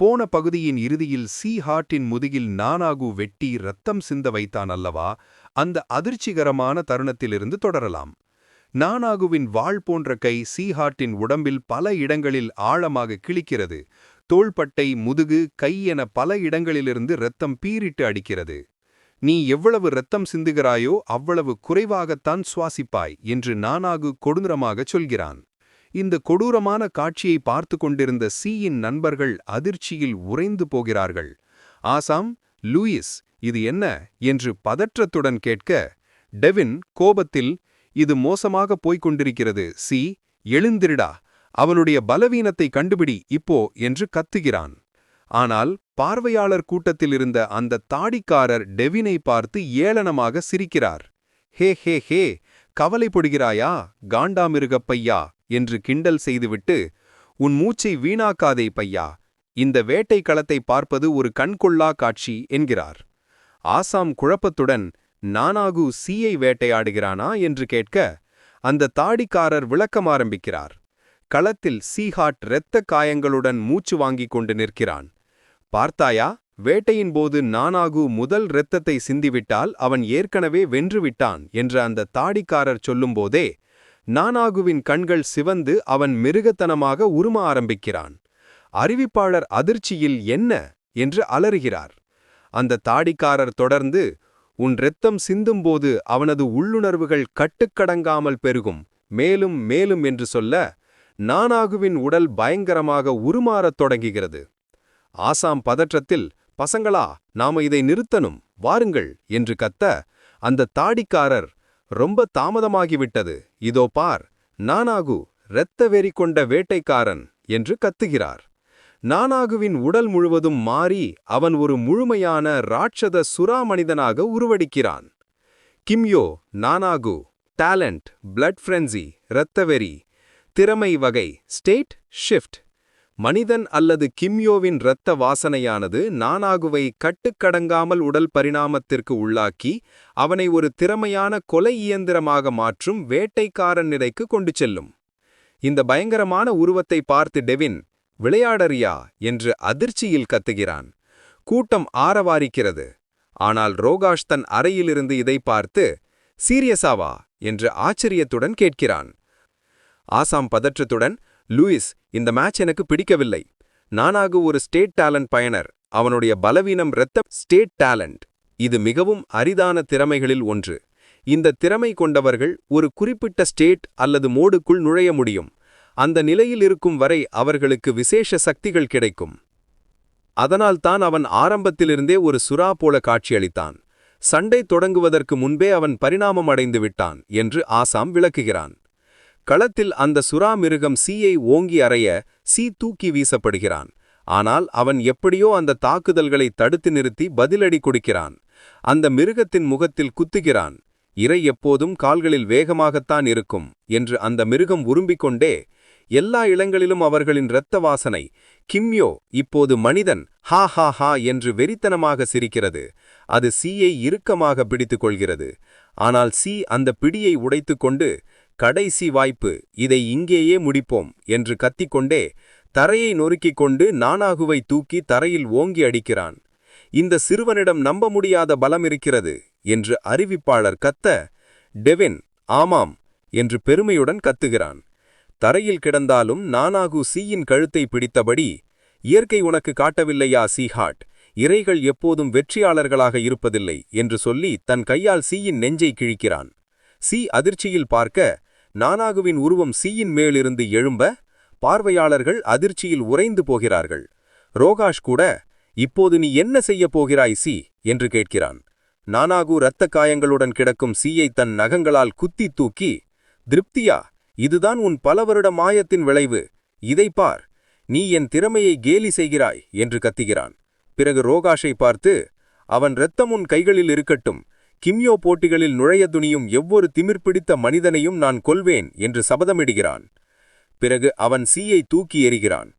போன பகுதியின் இறுதியில் சி ஹார்ட்டின் முதுகில் நானாகு வெட்டி ரத்தம் சிந்த வைத்தான் அல்லவா? அந்த அதிர்ச்சிகரமான தருணத்திலிருந்து தொடரலாம். நானாகுவின் வாள் போன்ற கை சி ஹார்ட்டின் உடம்பில் பல இடங்களில் ஆழமாக கிழிக்கிறது. தோள்பட்டை முதுகு கை என பல இடங்களிலிருந்து இரத்தம் பீரிட்டு அடிக்கிறது. நீ எவ்வளவு இரத்தம் சிந்துகிறாயோ அவ்வளவு குறைவாகத்தான் சுவாசிப்பாய் என்று நானாகு கொடூரமாகச் சொல்கிறான். இந்த கொடூரமான காட்சியை பார்த்து கொண்டிருந்த சீயின் நண்பர்கள் அதிர்ச்சியில் உறைந்து போகிறார்கள். ஆசாம் லூயிஸ் இது என்ன? என்று பதற்றத்துடன் கேட்க டெவின் கோபத்தில் இது மோசமாக போய்க் கொண்டிருக்கிறது. சி எழுந்திருடா. அவனுடைய பலவீனத்தை கண்டுபிடி இப்போ என்று கத்துகிறான். ஆனால் பார்வையாளர் கூட்டத்தில் இருந்த அந்த தாடிக்காரர் டெவினை பார்த்து ஏளனமாக சிரிக்கிறார். ஹே ஹே ஹே கவலைப்படுகிறாயா? காண்டாமிருகப்பையா என்று கிண்டல் செய்துவிட்டு உன் மூச்சை வீணாக்காதே பையா இந்த வேட்டை களத்தை பார்ப்பது ஒரு கண்கொள்ளா காட்சி என்கிறார். ஆசாம் குழப்பத்துடன் நானாகு சீயை வேட்டையாடுகிறானா? என்று கேட்க அந்த தாடிக்காரர் விளக்கம் ஆரம்பிக்கிறார். களத்தில் சீஹாட் இரத்த காயங்களுடன் மூச்சு வாங்கிக் கொண்டு நிற்கிறான். பார்த்தாயா வேட்டையின் போது நானாகு முதல் இரத்தத்தை சிந்திவிட்டால் அவன் ஏற்கனவே வென்றுவிட்டான் என்று அந்த தாடிக்காரர் சொல்லும்போதே நானாகுவின் கண்கள் சிவந்து அவன் மிருகத்தனமாக உரும ஆரம்பிக்கிறான். அறிவிப்பாளர் அதிர்ச்சியில் என்ன? என்று அலறுகிறார். அந்த தாடிக்காரர் தொடர்ந்து உன் இரத்தம் சிந்தும்போது அவனது உள்ளுணர்வுகள் கட்டுக்கடங்காமல் பெருகும். மேலும் மேலும் என்று சொல்ல நானாகுவின் உடல் பயங்கரமாக உருமாறத் தொடங்குகிறது. ஆசாம் பதற்றத்தில் பசங்களா நாம இதை நிறுத்தனும் வாருங்கள் என்று கத்த அந்த தாடிக்காரர் ரொம்ப தாமதமாகிவிட்டது. இதோ பார் நானாகு இரத்த வெறி கொண்ட வேட்டைக்காரன் என்று கத்துகிறார். நானாகுவின் உடல் முழுவதும் மாறி அவன் ஒரு முழுமையான ராட்சத சுறா மனிதனாக உருவடிக்கிறான். கிம்யோ நானாகு டேலண்ட் பிளட் ஃப்ரென்சி இரத்தவெறி திறமை வகை ஸ்டேட் ஷிஃப்ட் மனிதன் அல்லது கிம்யோவின் இரத்த வாசனையானது நானாகுவை கட்டுக்கடங்காமல் உடல் பரிணாமத்திற்கு உள்ளாக்கி அவனை ஒரு திறமையான கொலை இயந்திரமாக மாற்றும் வேட்டைக்காரன் நிலைக்கு கொண்டு செல்லும். இந்த பயங்கரமான உருவத்தை பார்த்து டெவின் விளையாடறியா? என்று அதிர்ச்சியில் கத்துகிறான். கூட்டம் ஆரவாரிக்கிறது. ஆனால் ரோகாஷ் தன் அறையிலிருந்து இதை பார்த்து சீரியஸாவா? என்று ஆச்சரியத்துடன் கேட்கிறான். ஆசாம் பதற்றத்துடன் லூயிஸ் இந்த மேட்ச் எனக்கு பிடிக்கவில்லை. நானாக ஒரு ஸ்டேட் டேலண்ட் பயனர். அவனுடைய பலவீனம் இரத்த ஸ்டேட் டேலண்ட். இது மிகவும் அரிதான திறமைகளில் ஒன்று. இந்த திறமை கொண்டவர்கள் ஒரு குறிப்பிட்ட ஸ்டேட் அல்லது மோடுக்குள் நுழைய முடியும். அந்த நிலையில் இருக்கும் வரை அவர்களுக்கு விசேஷ சக்திகள் கிடைக்கும். அதனால்தான் அவன் ஆரம்பத்திலிருந்தே ஒரு சுறா போல காட்சியளித்தான். சண்டை தொடங்குவதற்கு முன்பே அவன் பரிணாமம் அடைந்து விட்டான் என்று ஆசாம் விளக்குகிறான். களத்தில் அந்த சுறா மிருகம் சீயை ஓங்கி அறைய சீ தூக்கி வீசப்படுகிறான். ஆனால் அவன் எப்படியோ அந்த தாக்குதல்களை தடுத்து நிறுத்தி பதிலடி கொடுக்கிறான். அந்த மிருகத்தின் முகத்தில் குத்துகிறான். இறை எப்போதும் கால்களில் வேகமாகத்தான் இருக்கும் என்று அந்த மிருகம் உரும்பிக் கொண்டே எல்லா இடங்களிலும் அவர்களின் இரத்த வாசனை கிம்யோ இப்போது மனிதன் ஹா ஹா ஹா என்று வெறித்தனமாக சிரிக்கிறது. அது சீயை இறுக்கமாக பிடித்துக் கொள்கிறது ஆனால் சீ அந்த பிடியை உடைத்துக்கொண்டு கடைசி வாய்ப்பு இதை இங்கேயே முடிப்போம் என்று கத்திக்கொண்டே தரையை நொறுக்கிக் கொண்டு நானாகுவை தூக்கி தரையில் ஓங்கி அடிக்கிறான். இந்த சிறுவனிடம் நம்ப முடியாத பலம் இருக்கிறது என்று அறிவிப்பாளர் கத்த டெவின் ஆமாம் என்று பெருமையுடன் கத்துகிறான். தரையில் கிடந்தாலும் நானாகு சீயின் கழுத்தை பிடித்தபடி இயற்கை உனக்கு காட்டவில்லையா சீஹாட்? இறைகள் எப்போதும் வெற்றியாளர்களாக இருப்பதில்லை என்று சொல்லி தன் கையால் சீயின் நெஞ்சை கிழிக்கிறான். சி அதிர்ச்சியில் பார்க்க நானாகுவின் உருவம் சீயின் மேலிருந்து எழும்ப பார்வையாளர்கள் அதிர்ச்சியில் உறைந்து போகிறார்கள். ரோகாஷ் கூட இப்போது நீ என்ன செய்யப் போகிறாய் சி? என்று கேட்கிறான். நானாகு இரத்த காயங்களுடன் கிடக்கும் சீயை தன் நகங்களால் குத்தி தூக்கி திருப்தியா இதுதான் உன் பல வருட மாயத்தின் விளைவு. இதை பார் நீ என் திறமையை கேலி செய்கிறாய் என்று கத்துகிறான். பிறகு ரோகாஷை பார்த்து அவன் இரத்தம் உன் கைகளில் இருக்கட்டும். கிம்யோ போட்டிகளில் நுழைய துணியும் எவ்வொரு திமிர் பிடித்த மனிதனையும் நான் கொல்வேன் என்று சபதமிடுகிறான். பிறகு அவன் சீயை தூக்கி எறிகிறான்.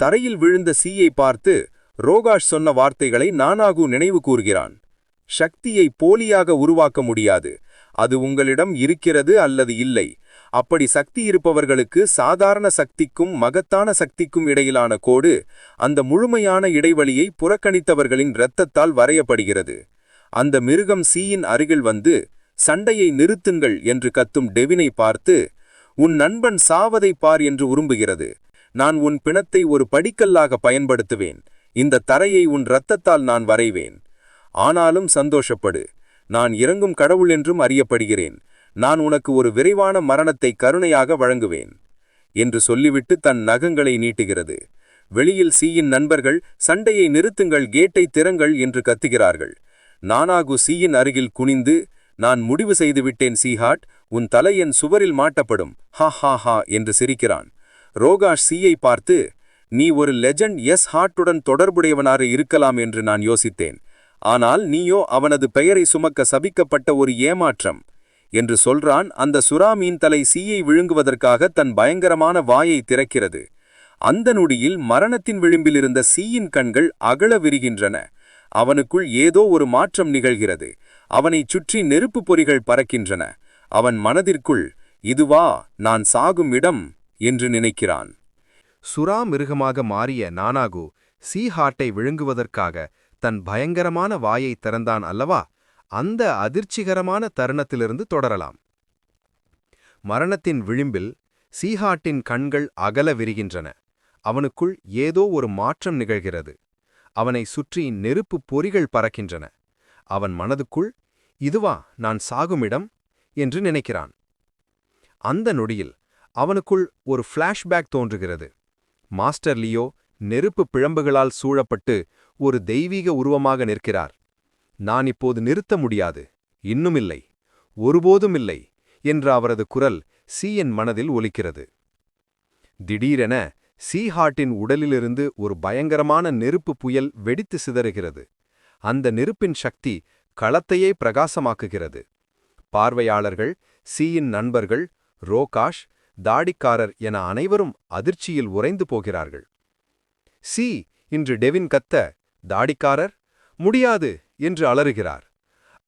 தரையில் விழுந்த சீயை பார்த்து ரோகாஷ் சொன்ன வார்த்தைகளை நானாகு நினைவு கூறுகிறான் சக்தியை போலியாக உருவாக்க முடியாது. அது உங்களிடம் இருக்கிறது அல்லது இல்லை. அப்படி சக்தி இருப்பவர்களுக்கு சாதாரண சக்திக்கும் மகத்தான சக்திக்கும் இடையிலான கோடு அந்த முழுமையான இடைவெளியை புறக்கணித்தவர்களின் இரத்தத்தால் வரையப்படுகிறது. அந்த மிருகம் சீயின் அருகில் வந்து சண்டையை நிறுத்துங்கள் என்று கத்தும் டெவினை பார்த்து உன் நண்பன் சாவதை பார் என்று உரும்புகிறது. நான் உன் பிணத்தை ஒரு படிக்கல்லாக பயன்படுத்துவேன். இந்த தரையை உன் இரத்தத்தால் நான் வரைவேன். ஆனாலும் சந்தோஷப்படு. நான் இறங்கும் கடவுள் என்றும் அறியப்படுகிறேன். நான் உனக்கு ஒரு விரைவான மரணத்தை கருணையாக வழங்குவேன் என்று சொல்லிவிட்டு தன் நகங்களை நீட்டுகிறது. வெளியில் சீயின் நண்பர்கள் சண்டையை நிறுத்துங்கள் கேட்டை திறங்கள் என்று கத்துகிறார்கள். நானாகு சீயின் அருகில் குனிந்து நான் முடிவு செய்துவிட்டேன் சீஹாட். உன் தலை என் சுவரில் மாட்டப்படும். ஹா ஹா ஹா என்று சிரிக்கிறான். ரோகாஷ் சீயை பார்த்து நீ ஒரு லெஜண்ட் எஸ் ஹாட்டுடன் தொடர்புடையவனாக இருக்கலாம் என்று நான் யோசித்தேன். ஆனால் நீயோ அவனது பெயரை சுமக்க சபிக்கப்பட்ட ஒரு ஏமாற்றம் என்று சொல்றான். அந்த சுறா மீன் தலை சீயை விழுங்குவதற்காக தன் பயங்கரமான வாயை திறக்கிறது. அந்த நொடியில் மரணத்தின் விளிம்பில் இருந்த சீயின் கண்கள் அகல விரிகின்றன. அவனுக்குள் ஏதோ ஒரு மாற்றம் நிகழ்கிறது. அவனைச் சுற்றி நெருப்பு பொறிகள் பறக்கின்றன. அவன் மனதிற்குள் இதுவா நான் சாகும் இடம் என்று நினைக்கிறான். சுறா மிருகமாக மாறிய நானாகு சீஹாட்டை விழுங்குவதற்காக தன் பயங்கரமான வாயை திறந்தான் அல்லவா? அந்த அதிர்ச்சிகரமான தருணத்திலிருந்து தொடரலாம். மரணத்தின் விளிம்பில் சீஹாட்டின் கண்கள் அகல விரிகின்றன. அவனுக்குள் ஏதோ ஒரு மாற்றம் நிகழ்கிறது. அவனை சுற்றி நெருப்பு பொறிகள் பறக்கின்றன. அவன் மனதுக்குள் இதுவா நான் சாகுமிடம் என்று நினைக்கிறான். அந்த நொடியில் அவனுக்குள் ஒரு ஃப்ளாஷ்பேக் தோன்றுகிறது. மாஸ்டர் லியோ நெருப்பு பிழம்புகளால் சூழப்பட்டு ஒரு தெய்வீக உருவமாக நிற்கிறார். நான் இப்போது நிறுத்த முடியாது இன்னுமில்லை ஒருபோதுமில்லை என்ற அவரது குரல் சீயன் மனதில் ஒலிக்கிறது. திடீரென சீஹாட்டின் உடலிலிருந்து ஒரு பயங்கரமான நெருப்பு புயல் வெடித்து சிதறுகிறது. அந்த நெருப்பின் சக்தி களத்தையே பிரகாசமாக்குகிறது. பார்வையாளர்கள் சீயின் நண்பர்கள் ரோகாஷ் தாடிக்காரர் என அனைவரும் அதிர்ச்சியில் உறைந்து போகிறார்கள். சி இன்று டெவின் கத்த தாடிக்காரர் முடியாது என்று அலறுகிறார்.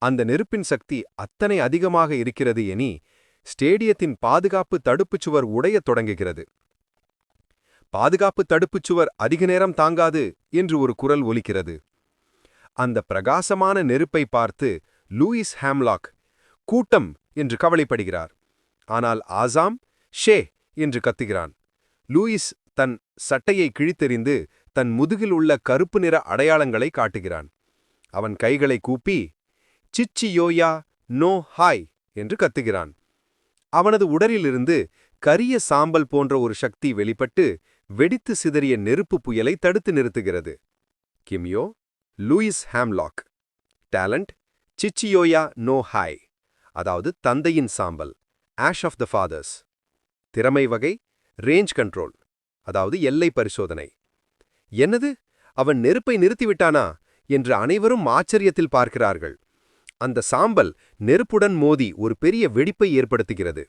அந்த நெருப்பின் சக்தி அத்தனை அதிகமாக இருக்கிறது எனி ஸ்டேடியத்தின் பாதுகாப்பு தடுப்புச் சுவர் உடையத் தொடங்குகிறது. பாதுகாப்பு தடுப்புச் சுவர் அதிக நேரம் தாங்காது என்று ஒரு குரல் ஒலிக்கிறது. அந்த பிரகாசமான நெருப்பை பார்த்து லூயிஸ் ஹேம்லாக் கூட்டம் என்று கவலைப்படுகிறார். ஆனால் ஆசாம் ஷே என்று கத்துகிறான். லூயிஸ் தன் சட்டையை கிழித்தெறிந்து தன் முதுகில் உள்ள கருப்பு நிற அடையாளங்களை காட்டுகிறான். அவன் கைகளை கூப்பி சிச்சி யோயா நோ ஹாய் என்று கத்துகிறான். அவனது உடலிலிருந்து கரிய சாம்பல் போன்ற ஒரு சக்தி வெளிப்பட்டு வெடித்து சிதறிய நெருப்பு புயலை தடுத்து நிறுத்துகிறது. கிம்யோ லூயிஸ் ஹாம்லாக். டேலண்ட் சிச்சியோயா நோ ஹாய். அதாவது தந்தையின் சாம்பல் ஆஷ் ஆஃப் த ஃபாதர்ஸ். திறமை வகை ரேஞ்ச் கண்ட்ரோல் அதாவது எல்லை பரிசோதனை. என்னது? அவன் நெருப்பை நிறுத்திவிட்டானா? என்று அனைவரும் ஆச்சரியத்தில் பார்க்கிறார்கள். அந்த சாம்பல் நெருப்புடன் மோதி ஒரு பெரிய வெடிப்பை ஏற்படுத்துகிறது.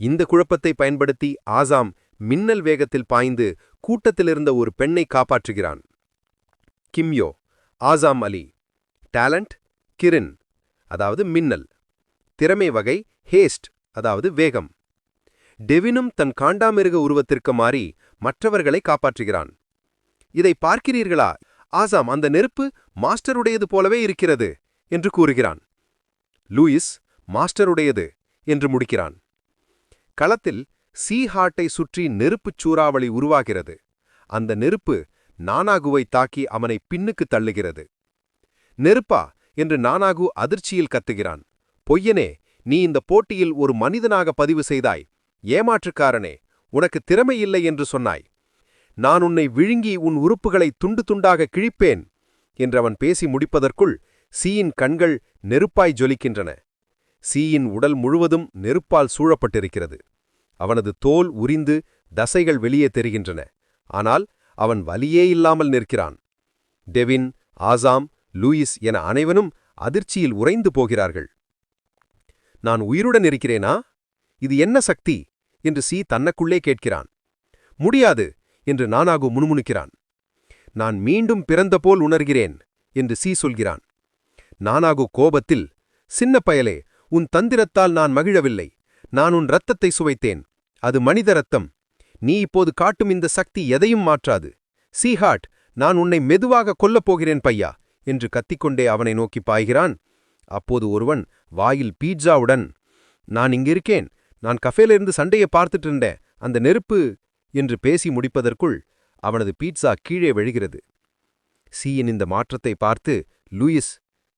இந்த குழப்பத்தை பயன்படுத்தி ஆசாம் மின்னல் வேகத்தில் பாய்ந்து கூட்டத்திலிருந்த ஒரு பெண்ணை காப்பாற்றுகிறான். கிம்யோ ஆசாம் அலி டேலண்ட் கிரின் அதாவது மின்னல் திறமை வகை ஹேஸ்ட் அதாவது வேகம். டெவினும் தன் காண்டாமிருக உருவத்திற்கு மாறி மற்றவர்களை காப்பாற்றுகிறான். இதை பார்க்கிறீர்களா? ஆசாம் அந்த நெருப்பு மாஸ்டருடையது போலவே இருக்கிறது என்று கூறுகிறான். லூயிஸ் மாஸ்டருடையது என்று முடிக்கிறான். களத்தில் சீஹாட்டை சுற்றி நெருப்புச் சூறாவளி உருவாகிறது. அந்த நெருப்பு நானாகுவை தாக்கி அவனை பின்னுக்கு தள்ளுகிறது. நெருப்பா? என்று நானாகு அதிர்ச்சியில் கத்துகிறான். பொய்யனே நீ இந்த போட்டியில் ஒரு மனிதனாக பதிவு செய்தாய். ஏமாற்றுக்காரனே உனக்கு திறமையில்லை என்று சொன்னாய். நான் உன்னை விழுங்கி உன் உறுப்புகளை துண்டு துண்டாக கிழிப்பேன். என்று அவன் பேசி முடிப்பதற்குள் சீயின் கண்கள் நெருப்பாய் ஜொலிக்கின்றன. சீயின் உடல் முழுவதும் நெருப்பால் சூழப்பட்டிருக்கிறது. அவனது தோல் உரிந்து தசைகள் வெளியே தெரிகின்றன. ஆனால் அவன் வலியே இல்லாமல் நிற்கிறான். டெவின் ஆசாம் லூயிஸ் என அனைவனும் அதிர்ச்சியில் உறைந்து போகிறார்கள். நான் உயிருடன் இருக்கிறேனா? இது என்ன சக்தி? என்று சி தன்னக்குள்ளே கேட்கிறான். முடியாது என்று நானாகு முணுமுணுக்கிறான். நான் மீண்டும் பிறந்தபோல் உணர்கிறேன் என்று சி சொல்கிறான். நானாகு கோபத்தில் சின்ன பயலே உன் தந்திரத்தால் நான் மகிழவில்லை. நான் உன் ரத்தத்தை சுவைத்தேன். அது மனித ரத்தம் நீ இப்போது காட்டும் இந்த சக்தி எதையும் மாற்றாது. சீஹாட் நான் உன்னை மெதுவாக கொல்லப் போகிறேன் பையா என்று கத்திக்கொண்டே அவனை நோக்கி பாய்கிறான். அப்போது ஒருவன் வாயில் பீட்சாவுடன் நான் இங்கிருக்கேன் நான் கஃபேலிருந்து சண்டையை பார்த்துட்டு இருந்தேன். அந்த நெருப்பு என்று பேசி முடிப்பதற்குள் அவனது பீட்சா கீழே விழுகிறது. சீயின் இந்த மாற்றத்தை பார்த்து லூயிஸ்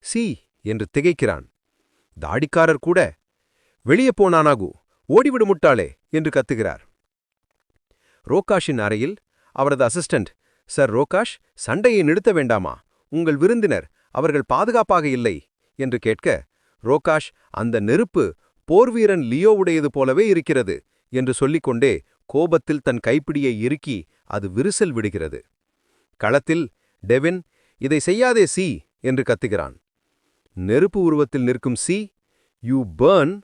சி என்று திகைக்கிறான். தாடிக்காரர் கூட வெளியே போனானாகு ஓடிவிடு முட்டாளே என்று கத்துகிறார். ரோகாஷின் அறையில் அவரது அசிஸ்டண்ட் சர் ரோகாஷ் சண்டையை நிறுத்த வேண்டாமா? உங்கள் விருந்தினர் அவர்கள் பாதுகாப்பாக இல்லை என்று கேட்க ரோகாஷ் அந்த நெருப்பு போர்வீரன் லியோவுடையது போலவே இருக்கிறது என்று சொல்லிக்கொண்டே கோபத்தில் தன் கைப்பிடியை இறுக்கி அது விரிசல் விடுகிறது. களத்தில் டெவின் இதை செய்யாதே சி என்று கத்துகிறான். நெருப்பு உருவத்தில் நிற்கும் see you burn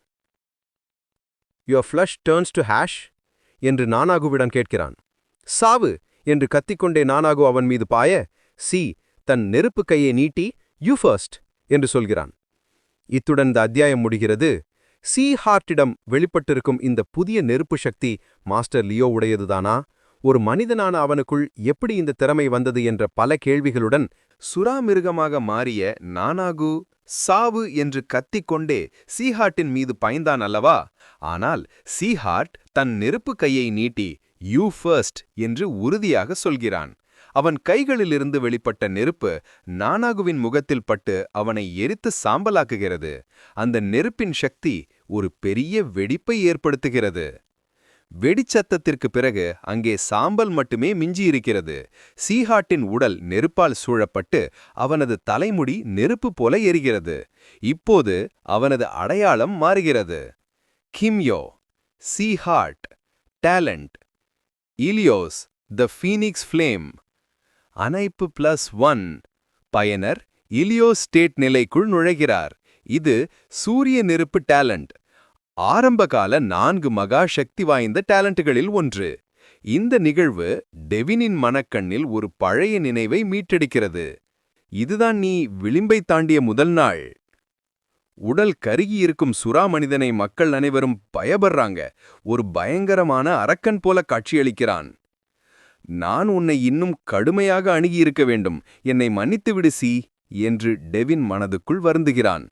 your flesh turns to ash என்று நானாகுவிடம் கேட்கிறான். சாவு! என்று கத்திக்கொண்டே நானாகு அவன் மீது பாய சி தன் நெருப்பு கையை நீட்டி யூ ஃபர்ஸ்ட் என்று சொல்கிறான். இத்துடன் இந்த அத்தியாயம் முடிகிறது. சி ஹார்ட்டிடம் வெளிப்பட்டிருக்கும் இந்த புதிய நெருப்பு சக்தி மாஸ்டர் லியோ உடையதுதானா? ஒரு மனிதனான அவனுக்குள் எப்படி இந்த திறமை வந்தது என்ற பல கேள்விகளுடன் சுறா மிருகமாக மாறிய நானாகு சாவு என்று கத்திக்கொண்டே சீஹார்ட்டின் மீது பாய்ந்தான் அல்லவா? ஆனால் சீஹாட் தன் நெருப்பு கையை நீட்டி யூ ஃபர்ஸ்ட் என்று உறுதியாக சொல்கிறான். அவன் கைகளிலிருந்து வெளிப்பட்ட நெருப்பு நானாகுவின் முகத்தில் பட்டு அவனை எரித்து சாம்பலாக்குகிறது. அந்த நெருப்பின் சக்தி ஒரு பெரிய வெடிப்பை ஏற்படுத்துகிறது. வெடிச்சத்தத்திற்கு பிறகு அங்கே சாம்பல் மட்டுமே மிஞ்சியிருக்கிறது. சீஹாட்டின் உடல் நெருப்பால் சூழப்பட்டு அவனது தலைமுடி நெருப்பு போல எரிகிறது. இப்போது அவனது அடையாளம் மாறுகிறது. கிம்யோ சீஹாட் talent Ilios the phoenix flame. அணைப்பு plus one. பயனர் இலியோஸ் ஸ்டேட் நிலைக்குள் நுழைகிறார். இது சூரிய நெருப்பு டேலண்ட். ஆரம்பகால நான்கு மகா சக்தி வாய்ந்த டேலண்ட்டுகளில் ஒன்று. இந்த நிகழ்வு டெவினின் மனக்கண்ணில் ஒரு பழைய நினைவை மீட்டெடுக்கிறது. இதுதான் நீ விளிம்பை தாண்டிய முதல் நாள். உடல் கருகியிருக்கும் சுறா மனிதனை மக்கள் அனைவரும் பயப்படுறாங்க ஒரு பயங்கரமான அரக்கன் போல காட்சியளிக்கிறான். நான் உன்னை இன்னும் கடுமையாக அணுகியிருக்க வேண்டும். என்னை மன்னித்துவிடு சி என்று டெவின் மனதுக்குள் வருந்துகிறான்.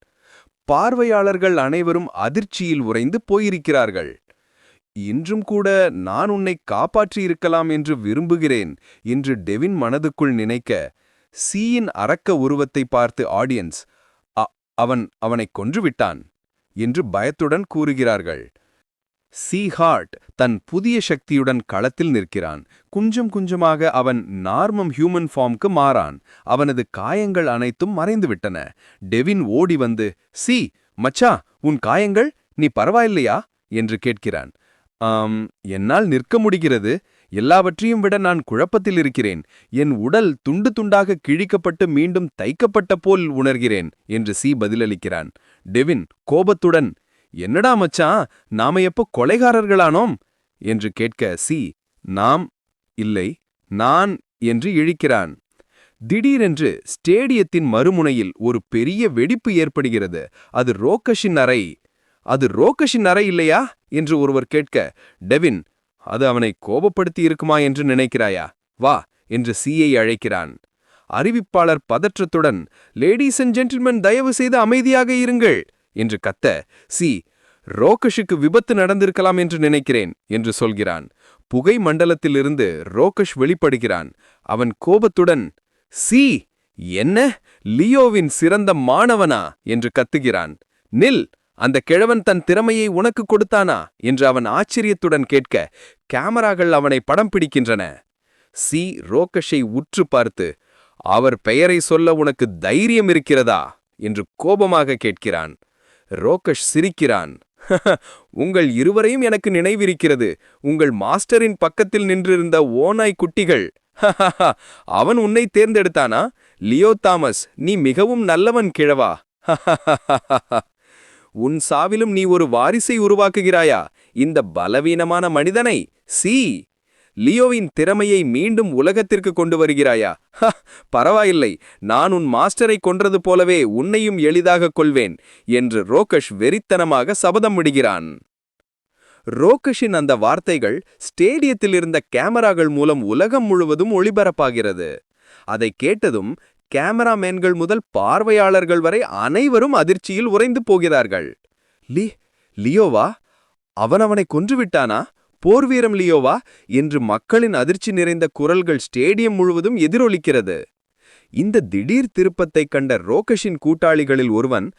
பார்வையாளர்கள் அனைவரும் அதிர்ச்சியில் உறைந்து போயிருக்கிறார்கள். இன்றும் கூட நான் உன்னை காப்பாற்றியிருக்கலாம் என்று விரும்புகிறேன் என்று டெவின் மனதுக்குள் நினைக்க சீயின் அரக்க உருவத்தை பார்த்து ஆடியன்ஸ் அவன் அவனைக் கொன்றுவிட்டான் என்று பயத்துடன் கூறுகிறார்கள். சீஹார்ட் தன் புதிய சக்தியுடன் களத்தில் நிற்கிறான். குஞ்சம் குஞ்சமாக அவன் நார்மம் ஹியூமன் ஃபார்ம்க்கு மாறான். அவனது காயங்கள் அனைத்தும் மறைந்துவிட்டன. டெவின் ஓடி வந்து சி மச்சா உன் காயங்கள்? நீ பரவாயில்லையா? என்று கேட்கிறான். ஆம் என்னால் நிற்க முடிகிறது. எல்லாவற்றையும் விட நான் குழப்பத்தில் இருக்கிறேன். என் உடல் துண்டு துண்டாக கிழிக்கப்பட்டு மீண்டும் தைக்கப்பட்ட போல் உணர்கிறேன் என்று சி பதிலளிக்கிறான். டெவின் கோபத்துடன் என்னடா மச்சான் நாம எப்போ கொலைகாரர்களானோம்? என்று கேட்க சி நாம் இல்லை நான் என்று இழிக்கிறான். திடீரென்று ஸ்டேடியத்தின் மறுமுனையில் ஒரு பெரிய வெடிப்பு ஏற்படுகிறது. அது ரோக்கஷின் அறை. அது ரோக்கஷின் அறை இல்லையா? என்று ஒருவர் கேட்க டெவின் அது அவனை கோபப்படுத்தி இருக்குமா என்று நினைக்கிறாயா? வா என்று சியை அழைக்கிறான். அறிவிப்பாளர் பதற்றத்துடன் லேடீஸ் அண்ட் ஜென்டில்மென் தயவு செய்து அமைதியாக இருங்கள் என்று கத்த சி ரோகஷுக்கு விபத்து நடந்திருக்கலாம் என்று நினைக்கிறேன் என்று சொல்கிறான். புகை மண்டலத்திலிருந்து ரோகஷ் வெளிப்படுகிறான். அவன் கோபத்துடன் சி என்ன? லியோவின் சிறந்த மாணவனா? என்று கத்துகிறான். நில் அந்த கிழவன் தன் திறமையை உனக்கு கொடுத்தானா? என்று அவன் ஆச்சரியத்துடன் கேட்க கேமராக்கள் அவனை படம் பிடிக்கின்றன. சி ரோகஷை உற்று பார்த்து அவர் பெயரை சொல்ல உனக்கு தைரியம் இருக்கிறதா? என்று கோபமாக கேட்கிறான். ரோகஷ் சிரிக்கிறான். உங்கள் இருவரையும் எனக்கு நினைவிருக்கிறது. உங்கள் மாஸ்டரின் பக்கத்தில் நின்றிருந்த ஓநாய் குட்டிகள். அவன் உன்னை தேர்ந்தெடுத்தானா? லியோ தாமஸ் நீ மிகவும் நல்லவன் கிழவா. உன் சாவிலும் நீ ஒரு வாரிசை உருவாக்குகிறாயா? இந்த பலவீனமான மனிதனை? சி! லியோவின் திறமையை மீண்டும் உலகத்திற்கு கொண்டு வருகிறாயா? பரவாயில்லை. நான் உன் மாஸ்டரை கொன்றது போலவே உன்னையும் எளிதாக கொள்வேன் என்று ரோகஷ் வெறித்தனமாக சபதம் விடுகிறான். ரோகஷின் அந்த வார்த்தைகள் ஸ்டேடியத்தில் இருந்த கேமராக்கள் மூலம் உலகம் முழுவதும் ஒளிபரப்பாகிறது. அதை கேட்டதும் கேமராமேன்கள் முதல் பார்வையாளர்கள் வரை அனைவரும் அதிர்ச்சியில் உறைந்து போகிறார்கள். லி லியோவா அவன் அவனை கொன்றுவிட்டானா? போர்வீரம் லியோவா என்று மக்களின் அதிர்ச்சி நிறைந்த குரல்கள் ஸ்டேடியம் முழுவதும் எதிரொலிக்கிறது. இந்த திடீர் திருப்பத்தைக் கண்ட ரோகஷின் கூட்டாளிகளில் ஒருவன்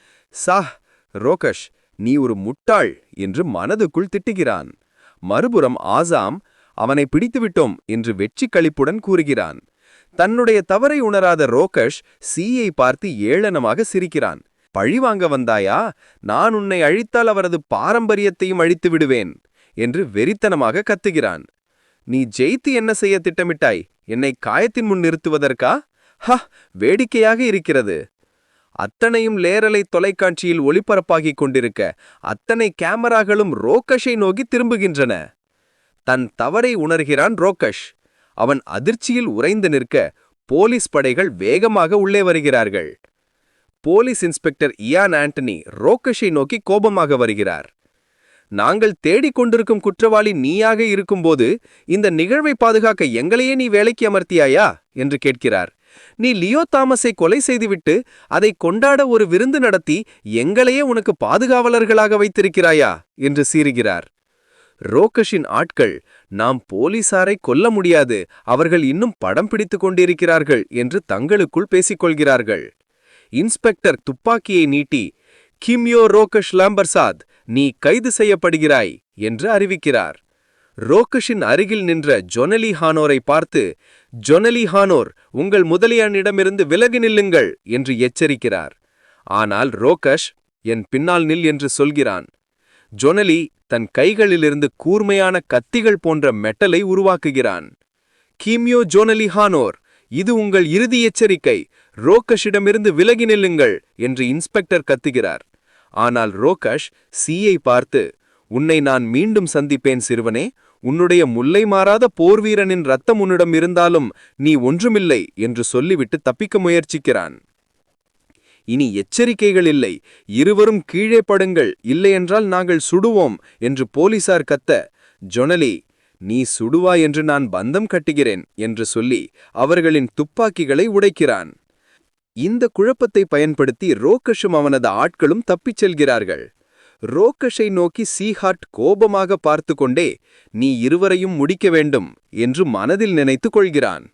சாஹ் ரோகஷ் நீ ஒரு முட்டாள் என்று மனதுக்குள் திட்டுகிறான். மறுபுறம் ஆசாம் அவனை பிடித்துவிட்டோம் என்று வெற்றி களிப்புடன் கூறுகிறான். தன்னுடைய தவறை உணராத ரோகஷ் சீயை பார்த்து ஏளனமாக சிரிக்கிறான். பழிவாங்க வந்தாயா? நான் உன்னை அழித்தால் அவரது பாரம்பரியத்தையும் அழித்து விடுவேன். என்று வெறித்தனமாக கத்துகிறான். நீ ஜெயித்து என்ன செய்ய திட்டமிட்டாய்? என்னை காயத்தின் முன் நிறுத்துவதற்கா? ஹ வேடிக்கையாக இருக்கிறது. அத்தனையும் லேரலை தொலைக்காட்சியில் ஒளிபரப்பாகிக் கொண்டிருக்க அத்தனை கேமராக்களும் ரோகஷை நோக்கி திரும்புகின்றன. தன் தவறை உணர்கிறான் ரோகஷ். அவன் அதிர்ச்சியில் உறைந்து நிற்க போலீஸ் படைகள் வேகமாக உள்ளே வருகிறார்கள். போலீஸ் இன்ஸ்பெக்டர் இயான் ஆண்டனி ரோகஷை நோக்கி கோபமாக வருகிறார். நாங்கள் தேடிக் கொண்டிருக்கும் குற்றவாளி நீயாக இருக்கும்போது இந்த நிகழ்வை பாதுகாக்க எங்களையே நீ வேலைக்கு அமர்த்தியாயா? என்று கேட்கிறார். நீ லியோ தாமஸை கொலை செய்துவிட்டு அதை கொண்டாட ஒரு விருந்து நடத்தி எங்களையே உனக்கு பாதுகாவலர்களாக வைத்திருக்கிறாயா? என்று சீறுகிறார். ரோகஷின் ஆட்கள் நாம் போலீசாரை கொல்ல முடியாது அவர்கள் இன்னும் படம் பிடித்துக் கொண்டிருக்கிறார்கள் என்று தங்களுக்குள் பேசிக்கொள்கிறார்கள் இன்ஸ்பெக்டர் துப்பாக்கியை நீட்டி கிம்யோ ரோகஷ் லாம்பர்சாத் நீ கைது செய்யப்படுகிறாய் என்று அறிவிக்கிறார். ரோகஷின் அருகில் நின்ற ஜொனலி ஹானோரை பார்த்து ஜொனலி ஹானோர் உங்கள் முதலியானிடமிருந்து விலகி நில்லுங்கள் என்று எச்சரிக்கிறார். ஆனால் ரோகஷ் என் பின்னால் நில் என்று சொல்கிறான். ஜொனலி தன் கைகளிலிருந்து கூர்மையான கத்திகள் போன்ற மெட்டலை உருவாக்குகிறான். கீமியோ ஜோனலி ஹானோர் இது உங்கள் இறுதி எச்சரிக்கை. ரோகஷிடமிருந்து விலகி நில்லுங்கள் என்று இன்ஸ்பெக்டர் கத்துகிறார். ஆனால் ரோகஷ் சீயை பார்த்து உன்னை நான் மீண்டும் சந்திப்பேன் சிறுவனே. உன்னுடைய முல்லை மாறாத போர்வீரனின் ரத்தம் உன்னிடம் இருந்தாலும் நீ ஒன்றுமில்லை என்று சொல்லிவிட்டு தப்பிக்க முயற்சிக்கிறான். இனி எச்சரிக்கைகள் இல்லை. இருவரும் கீழே படுங்கள். இல்லையென்றால் நாங்கள் சுடுவோம் என்று போலீசார் கத்த ஜொனலி நீ சுடுவா என்று நான் பந்தம் கட்டுகிறேன் என்று சொல்லி அவர்களின் துப்பாக்கிகளை உடைக்கிறான். இந்த குழப்பத்தை பயன்படுத்தி ரோக்கஷும் அவனது ஆட்களும் தப்பிச் செல்கிறார்கள். ரோக்கஷை நோக்கி சீஹார்ட் கோபமாக பார்த்து கொண்டே நீ இருவரையும் முடிக்க வேண்டும் என்று மனதில் நினைத்துக் கொள்கிறான்.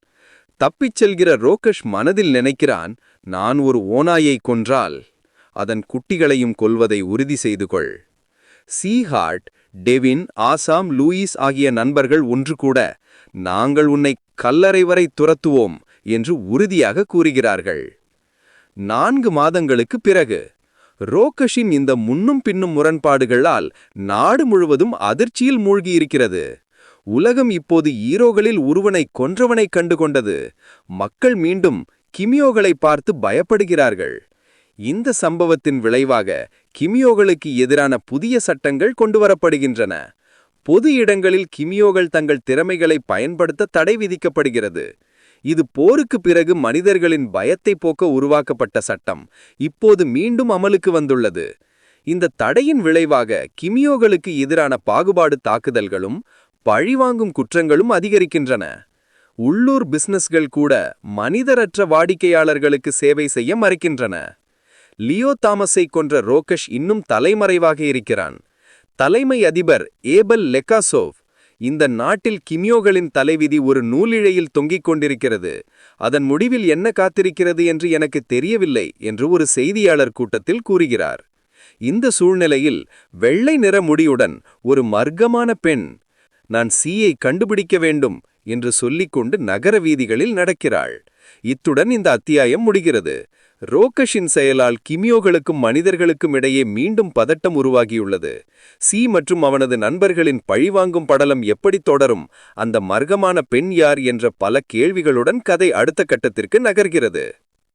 தப்பிச் செல்கிற ரோக்கஷ் மனதில் நினைக்கிறான் நான் ஒரு ஓனாயை கொன்றால் அதன் குட்டிகளையும் கொல்வதை உறுதி செய்து கொள் சீஹார்ட் டெவின் ஆசாம் லூயிஸ் ஆகிய நண்பர்கள் ஒன்று கூட நாங்கள் உன்னை கல்லறை வரை துரத்துவோம் என்று உறுதியாக கூறுகிறார்கள். நான்கு மாதங்களுக்கு பிறகு. ரோகஷின் இந்த முன்னும் பின்னும் முரண்பாடுகளால் நாடு முழுவதும் அதிர்ச்சியில் மூழ்கியிருக்கிறது. உலகம் இப்போது ஈரோகளில் ஒருவனை கொன்றவனைக் கண்டுகொண்டது. மக்கள் மீண்டும் கிமியோகளை பார்த்து பயப்படுகிறார்கள். இந்த சம்பவத்தின் விளைவாக கிமியோகளுக்கு எதிரான புதிய சட்டங்கள் கொண்டுவரப்படுகின்றன பொது இடங்களில் கிமியோகள் தங்கள் திறமைகளை பயன்படுத்த தடை விதிக்கப்படுகிறது. இது போருக்கு பிறகு மனிதர்களின் பயத்தை போக்க உருவாக்கப்பட்ட சட்டம். இப்போது மீண்டும் அமலுக்கு வந்துள்ளது. இந்த தடையின் விளைவாக கிமியோகளுக்கு எதிரான பாகுபாடு தாக்குதல்களும் பழிவாங்கும் குற்றங்களும் அதிகரிக்கின்றன. உள்ளூர் பிசினஸ்கள் கூட மனிதரற்ற வாடிக்கையாளர்களுக்கு சேவை செய்ய மறைக்கின்றன. லியோ தாமஸை கொன்ற ரோகஷ் இன்னும் தலைமறைவாக இருக்கிறான். தலைமை அதிபர் ஏபல் லெக்காசோவ் இந்த நாட்டில் கிமியோகளின் தலைவிதி ஒரு நூலிழையில் தொங்கிக் கொண்டிருக்கிறது. அதன் முடிவில் என்ன காத்திருக்கிறது என்று எனக்கு தெரியவில்லை என்று ஒரு செய்தியாளர் கூட்டத்தில் கூறுகிறார். இந்த சூழ்நிலையில் வெள்ளை நிற முடியுடன் ஒரு மர்க்கமான பெண் நான் சீயை கண்டுபிடிக்க வேண்டும் என்று சொல்லிக்கொண்டு நகர வீதிகளில் நடக்கிறாள். இத்துடன் இந்த அத்தியாயம் முடிகிறது. ரோகஷின் செயலால் கிமியோகளுக்கும் மனிதர்களுக்கும் இடையே மீண்டும் பதட்டம் உருவாகியுள்ளது. சி மற்றும் அவனது நண்பர்களின் பழிவாங்கும் படலம் எப்படி தொடரும்? அந்த மர்க்கமான பெண் யார்? என்ற பல கேள்விகளுடன் கதை அடுத்த கட்டத்திற்கு நகர்கிறது.